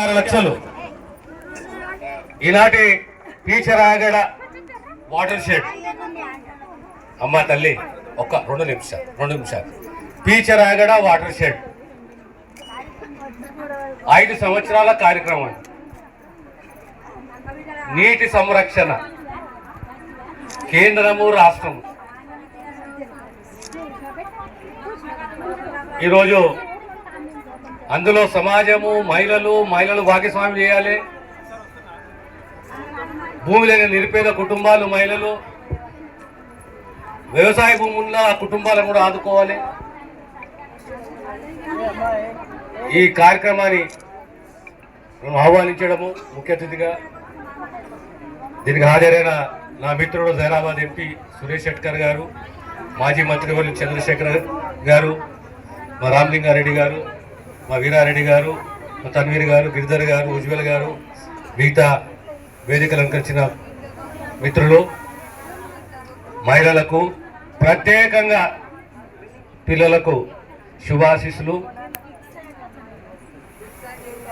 ఆరు లక్షలు. ఈనాటి పీచరాగడ వాటర్ షెడ్. అమ్మ తల్లి ఒక రెండు నిమిషాలు రెండు నిమిషాలు. Picharagada watershed. ఐదు సంవత్సరాల కార్యక్రమం. నీటి సంరక్షణ. కేంద్రము రాష్ట్రము. ఈరోజు అందులో సమాజము మహిళలు మహిళలు భాగస్వామ్యం చేయాలి. భూమి లేని నిరుపేద కుటుంబాలు మహిళలు. వ్యవసాయ భూమి ఉన్న ఆ కుటుంబాలను కూడా ఆదుకోవాలి. ఈ కార్యక్రమాన్ని మేము ఆహ్వానించడము ముఖ్య అతిథిగా దీనికి హాజరైన నా మిత్రుడు జైరాబాద్ ఎంపీ సురేష్ శెట్కర్ గారు మాజీ మంత్రివర్యులు చంద్రశేఖర్ గారు మా రామలింగారెడ్డి గారు మా వీరారెడ్డి గారు మా తన్వీర్ గారు గిరిధర్ గారు ఉజ్వల్ గారు మిగతా వేదికలు అలంకరించిన మిత్రులు మహిళలకు ప్రత్యేకంగా పిల్లలకు శుభాశీస్సులు.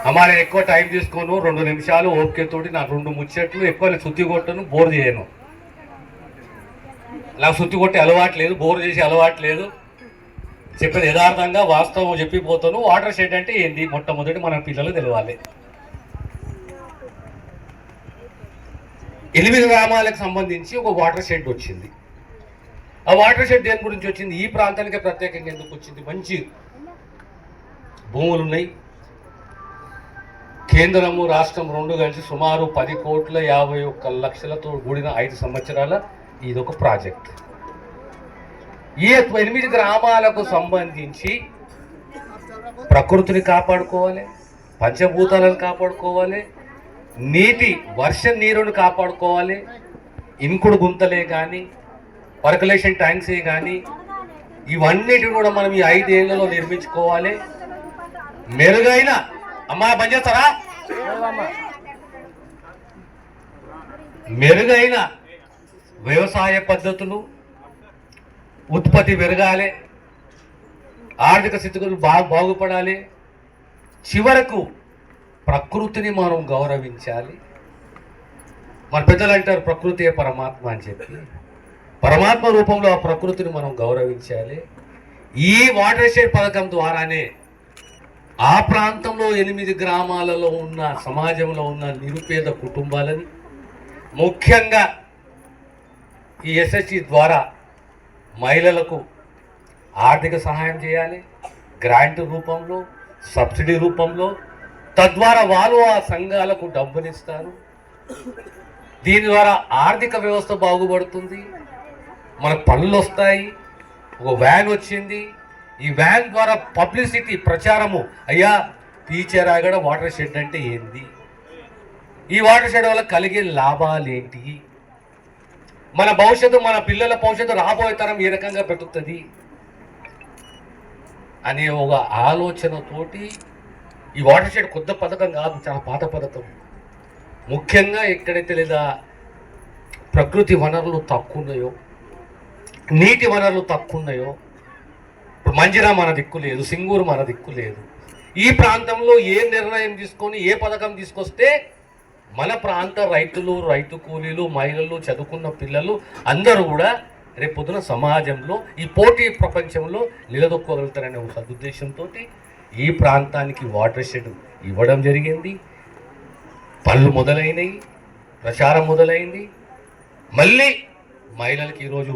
అమ్మాయి ఎక్కువ టైం తీసుకోను రెండు నిమిషాలు ఓపికతోటి నాకు రెండు ముచ్చట్లు ఎక్కువ నేను శుద్ధి కొట్టను బోర్ చేయను. నాకు శుద్ధి కొట్టే అలవాటు లేదు బోర్ చేసే అలవాటు లేదు. చెప్పేది యథార్థంగా వాస్తవం చెప్పిపోతాను. వాటర్ షెడ్ అంటే ఏంది? మొట్టమొదటి మన పిల్లలు తెలవాలి. ఎనిమిది గ్రామాలకు సంబంధించి ఒక వాటర్ షెడ్ వచ్చింది. ఆ వాటర్ షెడ్ దేని గురించి వచ్చింది? ఈ ప్రాంతానికి ప్రత్యేకంగా ఎందుకు వచ్చింది? మంచి భూములు ఉన్నాయి కేంద్రము రాష్ట్రం రెండు కలిసి సుమారు పది కోట్ల యాభై ఒక్క లక్షలతో కూడిన ఐదు సంవత్సరాల ఇదొక ప్రాజెక్ట్. ఈ ఎనిమిది గ్రామాలకు సంబంధించి ప్రకృతిని కాపాడుకోవాలి పంచభూతాలను కాపాడుకోవాలి నీటి వర్ష నీరుని కాపాడుకోవాలి ఇంకుడు గుంతలే కానీ పర్కులేషన్ ట్యాంక్సే కానీ ఇవన్నిటిని కూడా మనం ఈ ఐదేళ్ళలో నిర్మించుకోవాలి. మెరుగైన అమ్మా పనిచేస్తారా చేస్తారా? మెరుగైన వ్యవసాయ పద్ధతులు ఉత్పత్తి పెరగాలి ఆర్థిక స్థితిగతులు బాగా బాగుపడాలి. చివరకు ప్రకృతిని మనం గౌరవించాలి. మన పెద్దలు అంటారు ప్రకృతి పరమాత్మ అని చెప్పి. పరమాత్మ రూపంలో ఆ ప్రకృతిని మనం గౌరవించాలి. ఈ వాటర్ షెడ్ పథకం ద్వారానే ఆ ప్రాంతంలో ఎనిమిది గ్రామాలలో ఉన్న సమాజంలో ఉన్న నిరుపేద కుటుంబాలని ముఖ్యంగా ఈ ఎస్ఎస్సి ద్వారా మహిళలకు ఆర్థిక సహాయం చేయాలి గ్రాంట్ రూపంలో సబ్సిడీ రూపంలో. తద్వారా వారు ఆ సంఘాలకు డబ్బునిస్తారు. దీని ద్వారా ఆర్థిక వ్యవస్థ బాగుపడుతుంది. మనకు పనులు వస్తాయి. ఒక వ్యాన్ వచ్చింది. ఈ వ్యాన్ ద్వారా పబ్లిసిటీ ప్రచారము. అయ్యా పీచెరాగడ వాటర్ షెడ్ అంటే ఏంది? ఈ వాటర్ షెడ్ వల్ల కలిగే లాభాలు ఏంటి? మన భవిష్యత్తు మన పిల్లల భవిష్యత్తు రాబోయే తరం ఏ రకంగా పెట్టుతుంది అనే ఒక ఆలోచనతోటి ఈ వాటర్ షెడ్ కొత్త పథకం కాదు చాలా పాత పథకం. ముఖ్యంగా ఎక్కడైతే లేదా ప్రకృతి వనరులు తక్కువ ఉన్నాయో నీటి వనరులు తక్కువ ఉన్నాయో ఇప్పుడు మంజిరా మన దిక్కు లేదు సింగూరు మన దిక్కు లేదు. ఈ ప్రాంతంలో ఏ నిర్ణయం తీసుకొని ఏ పథకం తీసుకొస్తే మన ప్రాంత రైతులు రైతు కూలీలు మహిళలు చదువుకున్న పిల్లలు అందరూ కూడా రేపొద్దున సమాజంలో ఈ పోటీ ప్రపంచంలో నిలదొక్కగలుగుతారనే ఒక సదుద్దేశంతో ఈ ప్రాంతానికి వాటర్ షెడ్ ఇవ్వడం జరిగింది. పనులు మొదలైనవి ప్రచారం మొదలైంది. మళ్ళీ మహిళలకి ఈరోజు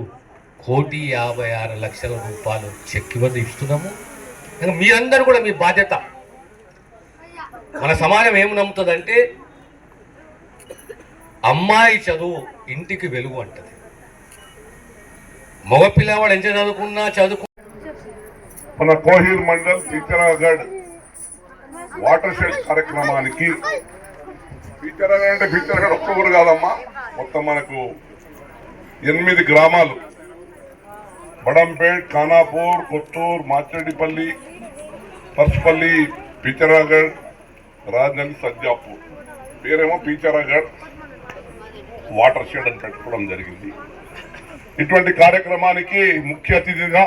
కోటి యాభై ఆరు లక్షల రూపాయలు చెక్ వద్ద ఇస్తున్నాము. ఇంకా మీరందరూ కూడా మీ బాధ్యత. మన సమాజం ఏం నమ్ముతుందంటే అమ్మాయి చదువు ఇంటికి వెలుగు అంటది. మగ పిల్లవాడు ఎంత చదువుకున్నా చదువుకు మన కోహీర్ మండల్ పిచ్చరాగఢ్ వాటర్ షెడ్ కార్యక్రమానికి పిచ్చరాగఢ్ అంటే పిచ్చరాగఢ్ ఒక్కరు కాదమ్మా. మొత్తం మనకు ఎనిమిది గ్రామాలు. బడంపేట్ ఖానాపూర్ కొత్తూరు మాచడిపల్లి పర్సుపల్లి పిచ్చరాగఢ్ రాజధాని సజ్జాపూర్ పేరేమో పిచ్చరాగఢ్. వాటర్ షెడ్ అని పెట్టుకోవడం జరిగింది. ఇటువంటి కార్యక్రమానికి ముఖ్య అతిథిగా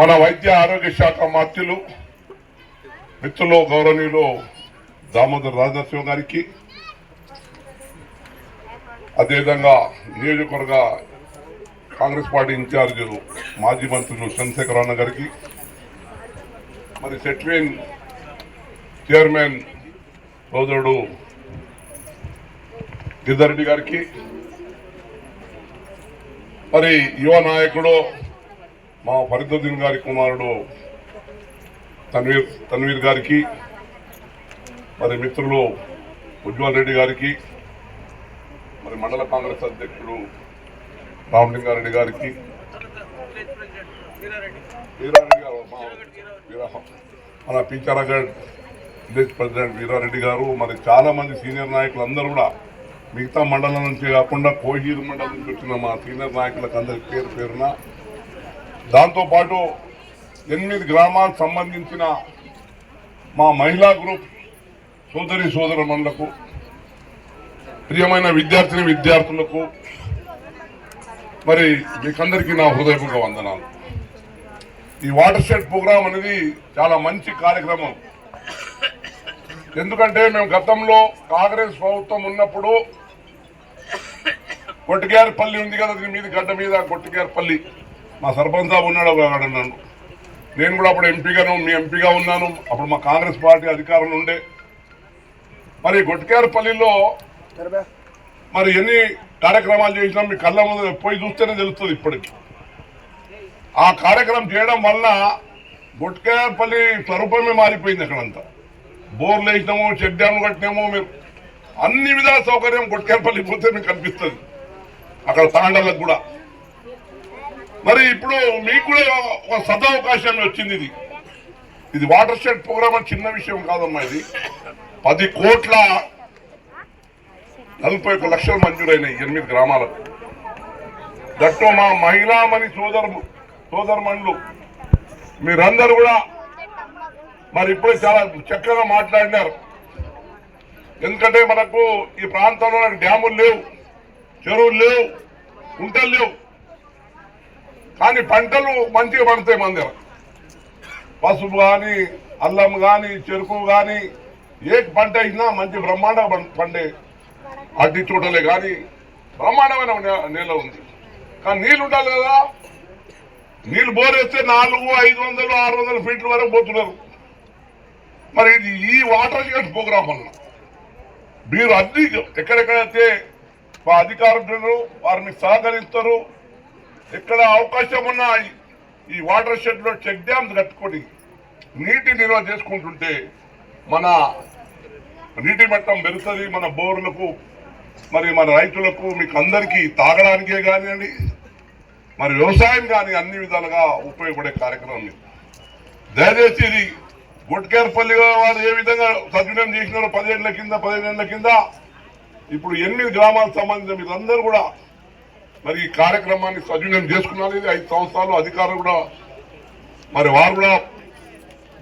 మన వైద్య ఆరోగ్య శాఖ మంత్రులు మిత్రులు గౌరవనీయులు దామోదర్ రాజనరసింహ గారికి అదేవిధంగా నియోజకవర్గ కాంగ్రెస్ పార్టీ ఇన్ఛార్జ్ మాజీ మంత్రులు చంద్రశేఖర్ అన్న గారికి మరి సెట్విన్ చైర్మన్ సోదరుడు గిరిధరెడ్డి గారికి మరి యువ నాయకుడు మా ఫరీదుద్దీన్ గారి కుమారుడు తన్వీర్ తన్వీర్ గారికి మరి మిత్రులు ఉజ్వల్ రెడ్డి గారికి మరి మండల కాంగ్రెస్ అధ్యక్షుడు రామలింగారెడ్డి గారికి వీరారెడ్డి గారు మన పీచారగఢ్ విలేజ్ ప్రెసిడెంట్ వీరారెడ్డి గారు మరి చాలా మంది సీనియర్ నాయకులు అందరూ కూడా మిగతా మండలం నుంచి కాకుండా కోహీరు మండలం నుంచి వచ్చిన మా సీనియర్ నాయకులకు అందరి పేరు పేరున దాంతోపాటు ఎనిమిది గ్రామాలకు సంబంధించిన మా మహిళా గ్రూప్ సోదరి సోదరులకు ప్రియమైన విద్యార్థిని విద్యార్థులకు మరి మీకందరికీ నా హృదయపూర్వక వందనాలు. ఈ వాటర్ షెడ్ ప్రోగ్రాం అనేది చాలా మంచి కార్యక్రమం. ఎందుకంటే మేము గతంలో కాంగ్రెస్ ప్రభుత్వం ఉన్నప్పుడు కొట్టిగారిపల్లి ఉంది కదా దీని మీద గడ్డ మీద కొట్టిగారిపల్లి మా సర్పంచ్ సాబ్ ఉన్నాడు ఒక నన్ను నేను కూడా అప్పుడు ఎంపీగాను మీ ఎంపీగా ఉన్నాను. అప్పుడు మా కాంగ్రెస్ పార్టీ అధికారంలో ఉండే. మరి గొట్టిగారిపల్లిలో మరి ఎన్ని కార్యక్రమాలు చేసినా మీ కళ్ళ ముందు పోయి చూస్తేనే తెలుస్తుంది ఇప్పటికి. ఆ కార్యక్రమం చేయడం వల్ల గుట్కాయపల్లి స్వరూపమే మారిపోయింది అక్కడంతా. బోర్లు వేసినాము చెక్ డ్యామ్లు కట్టినాము మీరు అన్ని విధాల సౌకర్యం గుట్కాయపల్లి పోతే మీకు కనిపిస్తుంది. అక్కడ తాండలకు కూడా. మరి ఇప్పుడు మీకు కూడా ఒక సదావకాశం వచ్చింది ఇది. ఇది వాటర్ షెడ్ ప్రోగ్రామ్ అని చిన్న విషయం కాదమ్మా ఇది. పది కోట్ల నలభై ఒక లక్షలు మంజూరైనాయి ఎనిమిది గ్రామాలకు. దట్టో మా మహిళామణి సోదరు సోదరుమణులు మీరందరూ కూడా మరి ఇప్పుడే చాలా చక్కగా మాట్లాడినారు. ఎందుకంటే మనకు ఈ ప్రాంతంలో డ్యాములు లేవు. చెరువులు లేవు కుంటలు లేవు. కానీ పంటలు మంచిగా పడతాయి మన దగ్గర. పసుపు కానీ అల్లం కానీ చెరుకు కానీ ఏ పంట అయినా మంచి బ్రహ్మాండంగా పం- పండే అడ్డి చూడలే కానీ బ్రహ్మాండమైన నేల ఉంది. కానీ నీళ్ళు ఉండాలి కదా. నీళ్ళు బోరేస్తే నాలుగు ఐదు వందలు ఆరు వందల ఫీట్ల వరకు పోతున్నారు. మరి ఇది ఈ వాటర్ షెడ్ ప్రోగ్రామ్ వల్ల మీరు అన్ని ఎక్కడెక్కడైతే మా అధికారులు వారిని సహకరిస్తారు. ఎక్కడ అవకాశం ఉన్న ఈ- వాటర్ షెడ్లో చెక్ డ్యామ్స్ కట్టుకొని నీటి నిల్వ చేసుకుంటుంటే మన నీటి మట్టం పెరుగుతుంది మన బోర్లకు మరి మన రైతులకు మీకు అందరికీ తాగడానికే కానివ్వండి మరి వ్యవసాయం కానీ అన్ని విధాలుగా ఉపయోగపడే కార్యక్రమం ఇది. దయచేసి ఇది గుట్కేర్పల్లి వారు ఏ విధంగా సద్వినియోగం చేసినారో పదిహేనుల కింద పదిహేను కింద ఇప్పుడు ఎన్ని గ్రామాలకు సంబంధించిన మీరందరూ కూడా మరి ఈ కార్యక్రమాన్ని సద్వినియోగం చేసుకున్నారు ఇది ఐదు సంవత్సరాలు అధికారులు కూడా మరి వారు కూడా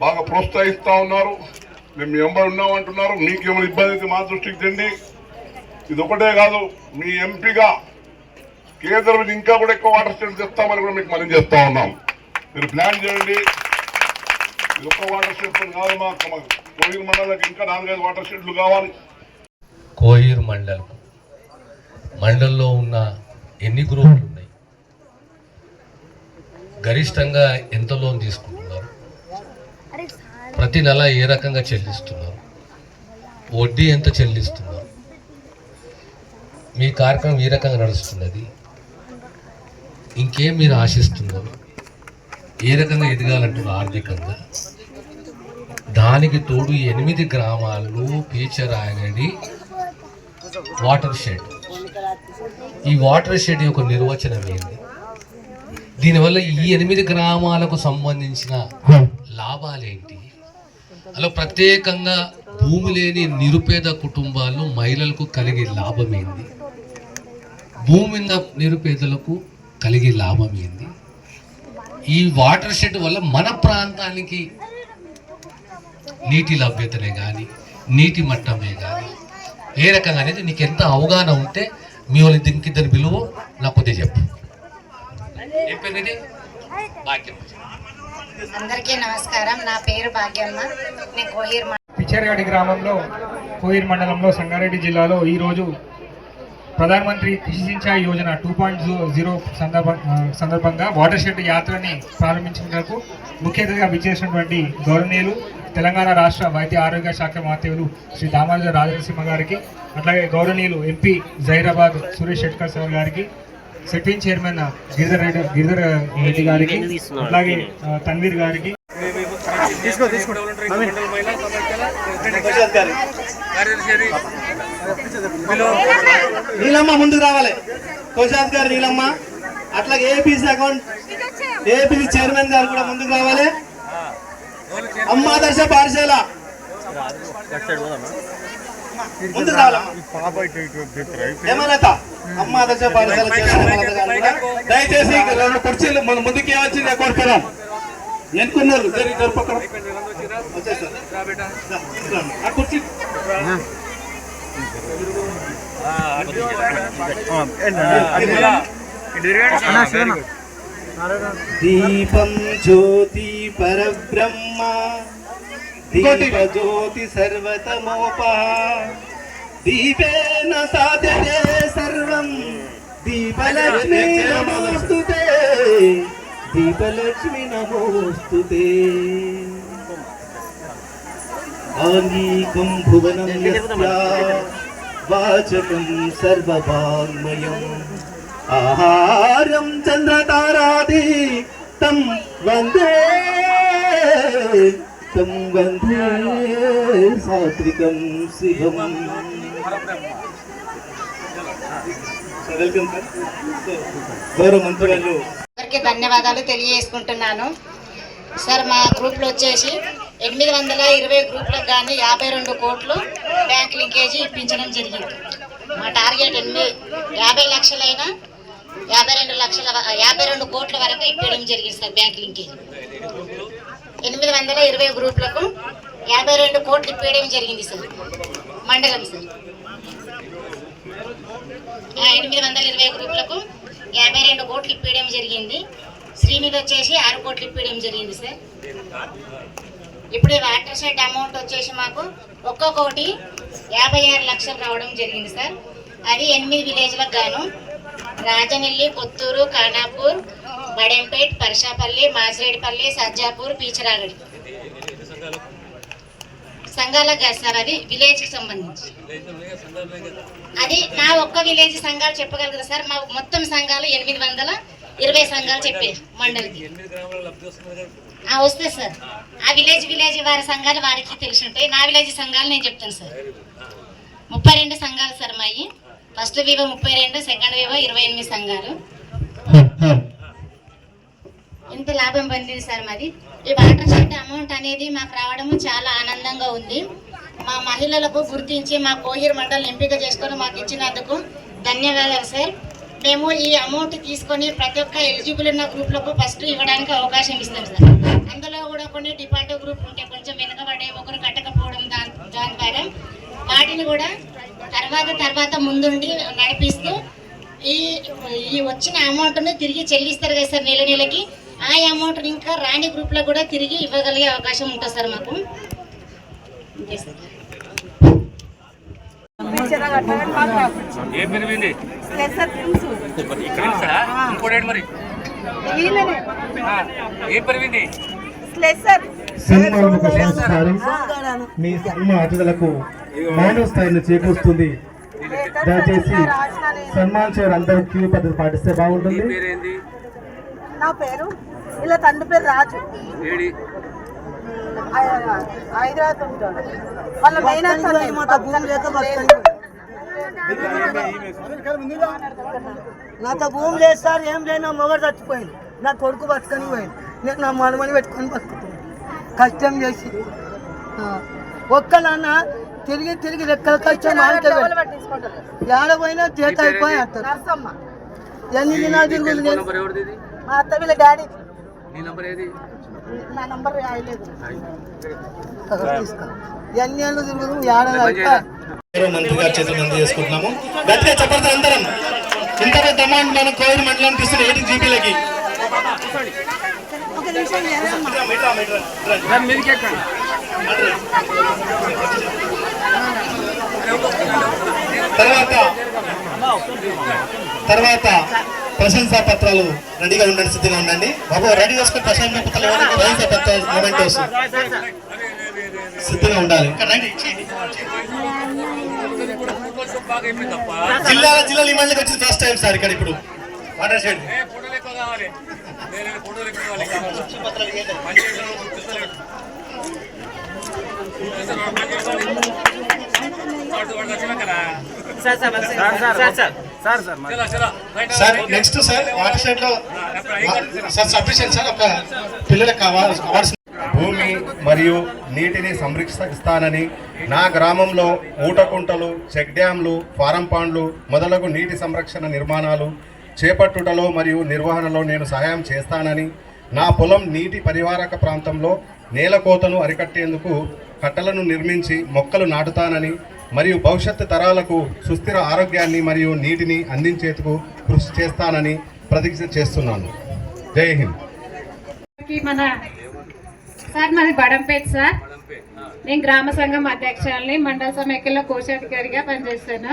బాగా ప్రోత్సహిస్తూ ఉన్నారు. మేము మీ ఎంబడి ఉన్నాం అంటున్నారు మీకేమైనా ఇబ్బంది అయితే మా దృష్టికి తెండి. ఇది ఒకటే కాదు మీ ఎంపీగా కేంద్రం ఇంకా కూడా ఎక్కువ వాటర్ స్టేట్ తెస్తామని కూడా మీకు మనం చేస్తూ ఉన్నాం. మీరు ప్లాన్ చేయండి. ఇది ఒక్క వాటర్ షెడ్ కాదు మా కోయిల్ మండలానికి ఇంకా నాలుగైదు వాటర్ షెడ్లు కావాలి. కోయిర్ మండలం. మండల్లో ఉన్న ఎన్ని గ్రూపులు ఉన్నాయి గరిష్టంగా ఎంత లోన్ తీసుకుంటున్నారు? ప్రతి నెల ఏ రకంగా చెల్లిస్తున్నారు? వడ్డీ ఎంత చెల్లిస్తున్నారు? మీ కార్యక్రమం ఏ రకంగా నడుస్తున్నది? ఇంకేం మీరు ఆశిస్తున్నారు? ఏ రకంగా ఎదగాలంటున్నారు ఆర్థికంగా? దానికి తోడు ఎనిమిది గ్రామాలు పీచరాగడి వాటర్ షెడ్. ఈ వాటర్ షెడ్ యొక్క నిర్వచనం ఏంటి దీనివల్ల ఈ ఎనిమిది గ్రామాలకు సంబంధించిన లాభాలేంటి? అలా ప్రత్యేకంగా భూమి లేని నిరుపేద కుటుంబాలు మహిళలకు కలిగే లాభం ఏంది భూమి నిరుపేదలకు కలిగే లాభం ఏంది ఈ వాటర్ షెడ్ వల్ల మన ప్రాంతానికి నీటి లభ్యతనే కానీ నీటి మట్టమే కానీ ఏ రకంగా అనేది నీకు ఎంత అవగాహన ఉంటే మీ వాళ్ళ విలువ నాకు కొద్దిగా చెప్పు. ఏం పేరు ఇది భాగ్యం. అందరికీ నమస్కారం. నా పేరు భాగ్యమ్మ. నేను కోహిర్ పిచ్చర్గాడి గ్రామంలో కోయిర్ మండలంలో సంగారెడ్డి జిల్లాలో ఈరోజు Pradhan Mantri Krishi Sinchayee Yojana two point zero సందర్భ సందర్భంగా వాటర్ షెడ్ యాత్రని ప్రారంభించినందుకు ముఖ్య అతిథిగా విచ్చేసినటువంటి గౌరవనీయులు తెలంగాణ రాష్ట్ర వైద్య ఆరోగ్య శాఖ మాతేవులు శ్రీ దామోదర రాజనరసింహ గారికి అట్లాగే గౌరవనీయులు ఎంపీ జైరాబాద్ సురేష్ షెట్కర్ సార్ గారికి సెట్విన్ చైర్మన్ గిరిధర్ రెడ్డి గిరిధర్ రెడ్డి గారికి అట్లాగే తన్వీర్ గారికి. నీలమ్మ ముందుకు రావాలి. కోశాద్ గారు నీలమ్మ. అట్లాగే ఏపీసీ అకౌంట్ ఏపీసీ చైర్మన్ గారు కూడా ముందుకు రావాలి. అమ్మ దర్శ పాఠశాల ముందుకు అమ్మ పాఠశాల దయచేసి రెండు కుర్చీలు మన ముందుకు ఏమొచ్చింది కోరుకున్నాం ఎన్నుకున్నారు ఆ కుర్చీ దీపం జ్యోతి పరబ్రహ్మ. దీప జ్యోతి సర్వతమోప దీపేన సాధ్యతే సర్వం. దీపలక్ష్మి నమోస్తుతే. దీపలక్ష్మి నమోస్తుతే. ఆనీకం భువనం వాచకం సర్వవాङ्మయం ఆహారం చంద్రతారాది తం వందే తం వందే సాత్వికం శివం అందరికీ ధన్యవాదాలు తెలియజేసుకుంటున్నాను. సార్ మా గ్రూప్లో వచ్చేసి ఎనిమిది వందల ఇరవై గ్రూప్లకు కానీ యాభై రెండు కోట్లు బ్యాంక్ లింకేజీ ఇప్పించడం జరిగింది. మా టార్గెట్ ఎనిమిది యాభై లక్షలైనా యాభై రెండు లక్షల యాభై రెండు కోట్ల వరకు ఇప్పించడం జరిగింది సార్ బ్యాంక్ లింకేజ్ ఎనిమిది వందల ఇరవై గ్రూపులకు యాభై రెండు కోట్లు ఇప్పించడం జరిగింది సార్. మండలం సార్. ఎనిమిది వందల ఇరవై గ్రూపులకు యాభై రెండు కోట్లు ఇప్పించడం జరిగింది. శ్రీనిధి వచ్చేసి ఆరు కోట్లు ఇప్పేయడం జరిగింది సార్. ఇప్పుడు వాటర్ షెడ్ అమౌంట్ వచ్చేసి మాకు ఒక్కొక్కటి యాభై ఆరు లక్షలు రావడం జరిగింది సార్. అది ఎనిమిది విలేజ్లకు గాను రాజనెల్లి పుత్తూరు ఖానాపూర్ మడెంపేట్ పర్షాపల్లి మాసిరెడ్డిపల్లి సజ్జాపూర్ పీచరాగడి. సంఘాలకు కాదు సార్ అది విలేజ్కి సంబంధించి. అది నా ఒక్క విలేజ్ సంఘాలు చెప్పగలుగుతా సార్. మా మొత్తం సంఘాలు ఎనిమిది వందల ఇరవై సంఘాలు చెప్పే మండలికి ఆ, వస్తే సార్. ఆ విలేజ్ విలేజ్ వారి సంఘాలు వారికి తెలిసి ఉంటాయి. నా విలేజ్ సంఘాలు నేను చెప్తాను సార్. ముప్పై రెండు సంఘాలు సార్ మాయి. ఫస్ట్ వివో ముప్పై రెండు సెకండ్ వివో ఇరవై ఎనిమిది సంఘాలు. ఇంత లాభం పొందింది సార్ మాది ఈ వాటర్ షెడ్ అమౌంట్ అనేది మాకు రావడము చాలా ఆనందంగా ఉంది. మా మహిళలకు గుర్తించి మా కోహిర్ మండలం ఎంపిక చేసుకొని మాకు ఇచ్చినందుకు ధన్యవాదాలు సార్. మేము ఈ అమౌంట్ తీసుకొని ప్రతి ఒక్క ఎలిజిబుల్ ఉన్న గ్రూప్లకు ఫస్ట్ ఇవ్వడానికి అవకాశం ఇస్తాం సార్. అందులో కూడా కొన్ని డిపార్ట్ గ్రూప్ ఉంటే కొంచెం వెనుకబడే ఒకరు కట్టకపోవడం దాని దాని ద్వారా వాటిని కూడా తర్వాత తర్వాత ముందుండి నడిపిస్తూ ఈ ఈ వచ్చిన అమౌంట్ను తిరిగి చెల్లిస్తారు కదా సార్ నెల నెలకి. ఆ అమౌంట్ ఇంకా రాని గ్రూప్లో కూడా తిరిగి ఇవ్వగలిగే అవకాశం ఉంటుంది సార్ మాకు. ఏ పెరిగింది సంస్కారం మీ సన్మ అతిథులకు మౌన స్థాయిని చేకూరుస్తుంది. దయచేసి సన్మాన్ చేయడం అందరూ క్యూ పద్ధతి పాటిస్తే బాగుంటుంది. నా పేరు? ఇలా తండ్రి పేరు రాజు. హైదరాబాద్ ఉంటాడు. వాళ్ళ మెయిన్ నాతో భూమి లేదు సార్ ఏం లేదు. నా మొగడు చచ్చిపోయింది నా కొడుకు బతుకని పోయింది నేను నా మనమని పెట్టుకొని బతుకుతున్నాను కష్టం చేసి. ఒక్కలన్న తిరిగి తిరిగి రెక్కల కష్టం ఏడ పోయినా చేత అయిపోయి అంటారు. ఎన్ని దినాలు నేను? ఇది? మా అత్త వీళ్ళ డాడీ. నీ నంబర్ ఏది? నా నంబర్ రాయలేదు. తీసుకో. ఎన్ని ఏళ్ళు తిరుగులు ఏడ అయిపోయి? మంత్రి గారి చేతుల మంది చేసుకుంటున్నాము. గట్టిగా చెప్పండి అందరం. ఇంత పెద్ద అమౌంట్ మనం కోవిడ్ మండలం తీసుకున్న ఎయిటీ జీబీలకి. తర్వాత తర్వాత ప్రశంసా పత్రాలు రెడీగా ఉండండి సిద్ధంగా ఉండండి. బాబు రెడీ చేసుకుని ప్రశంసా పత్రాలు ప్రశంసా పత్రాలు మొమెంటోస్ సిద్ధంగా ఉండాలి. జిల్లాల జిల్లాలు ఈ మండలికి వచ్చింది ఫస్ట్ టైం సార్ ఇక్కడ ఇప్పుడు. వాటర్ షెడ్ పత్రాలు ఇవ్వండి. సార్ నెక్స్ట్ సార్ వాటర్ షెడ్లో సార్ సార్ ఒక పిల్లలకు భూమి మరియు నీటిని సంరక్షిస్తానని నా గ్రామంలో ఊటకుంటలు చెక్ డ్యాంలు ఫారం పాండ్లు మొదలగు నీటి సంరక్షణ నిర్మాణాలు చేపట్టుటలో మరియు నిర్వహణలో నేను సహాయం చేస్తానని నా పొలం నీటి పరివారక ప్రాంతంలో నేలకోతను అరికట్టేందుకు కట్టలను నిర్మించి మొక్కలు నాటుతానని మరియు భవిష్యత్తు తరాలకు సుస్థిర ఆరోగ్యాన్ని మరియు నీటిని అందించేందుకు కృషి చేస్తానని ప్రతిజ్ఞ చేస్తున్నాను. జై హింద్. మన సార్ మాది బడంపేట సార్. నేను గ్రామ సంఘం అధ్యక్షురాలని మండల సమైక్యలో కోశాధికారిగా పనిచేస్తాను.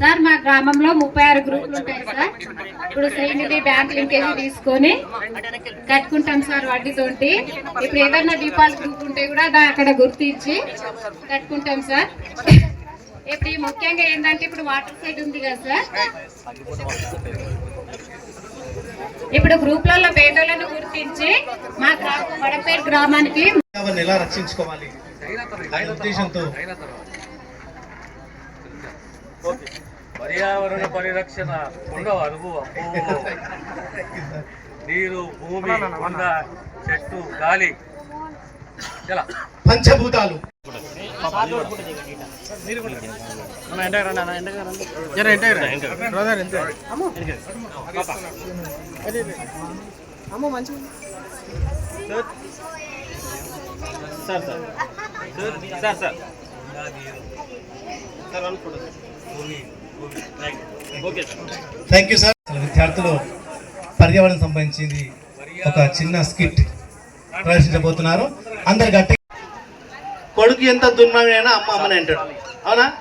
సార్ మా గ్రామంలో ముప్పై ఆరు గ్రూపులు ఉంటాయి సార్. ఇప్పుడు శ్రీనిధి బ్యాంక్ లింకేజీ తీసుకొని కట్టుకుంటాం సార్ వడ్డీతోటి ఇప్పుడు ఏదైనా డిపాజిట్ గ్రూప్ ఉంటే కూడా అక్కడ గుర్తించి కట్టుకుంటాం సార్. ఇప్పుడు ముఖ్యంగా ఏంటంటే ఇప్పుడు వాటర్ సైడ్ ఉంది కదా సార్. ఇప్పుడు గ్రూప్లలో పేదలను గుర్తించి మా గ్రామం వడపేట గ్రామానికి ఎలా రక్షించుకోవాలి? ఉద్దేశంతో పర్యావరణ పరిరక్షణ ఉండవు అనుభవం. నీరు భూమి కొండ చెట్టు గాలి. పంచభూతాలు. థ్యాంక్ యూ సార్ అసలు విద్యార్థులు పర్యావరణం సంబంధించింది ఒక చిన్న స్కిట్ ప్రదర్శించబోతున్నారు అందరు గట్టి కొడుకు ఎంత దుర్మార్గైనా అమ్మ అమ్మని అంటాడు. అవునా?